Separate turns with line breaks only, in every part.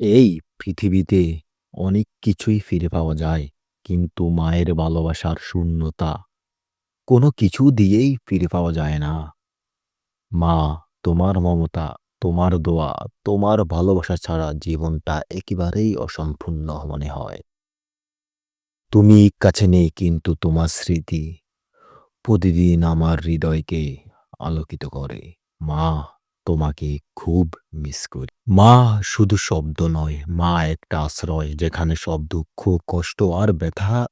এই পৃথিবীতে অনেক কিছুই ফিরে পাওয়া যায়, কিন্তু মায়ের ভালোবাসার শূন্যতা কোনো কিছু দিয়েই ফিরে পাওয়া যায় না। মা, তোমার মমতা, তোমার দোয়া, তোমার ভালোবাসা ছাড়া জীবনটা একেবারেই অসম্পূর্ণ মনে হয়। তুমি কাছে নেই কিন্তু তোমার স্মৃতি প্রতিদিন আমার হৃদয়কে আলোকিত করে। মা তোমাকে খুব মিস করি। মা শুধু শব্দ নয়, মা একটা আশ্রয় যেখানে সব দুঃখ, কষ্ট আর ব্যথা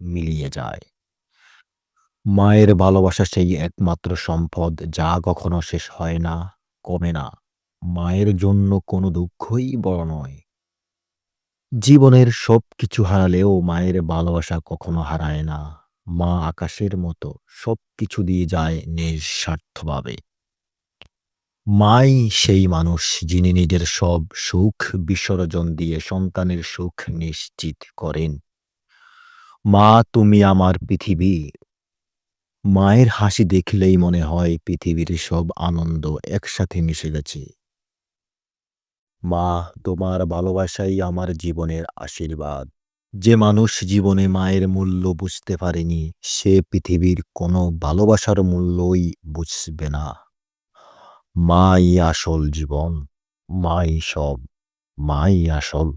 মিলিয়ে যায়। মায়ের ভালোবাসা সেই একমাত্র সম্পদ যা কখনো শেষ হয় না, কমে না। মায়ের জন্য কোনো দুঃখই বড় নয়। জীবনের সব কিছু হারালেও মায়ের ভালোবাসা কখনো হারায় না। মা আকাশের মতো সব কিছু দিয়ে যায় নিঃস্বার্থভাবে। মাই সেই মানুষ যিনি নিজের সব সুখ বিসর্জন দিয়ে সন্তানের সুখ নিশ্চিত করেন। মা, তুমি আমার পৃথিবী। মায়ের হাসি দেখলেই মনে হয় পৃথিবীর সব আনন্দ একসাথে মিশে গেছে। মা, তোমার ভালোবাসাই আমার জীবনের আশীর্বাদ। যে মানুষ জীবনে মায়ের মূল্য বুঝতে পারেনি, সে পৃথিবীর কোনো ভালোবাসার মূল্যই বুঝবে না। মাই আসল জীবন মাই সব মাই আসল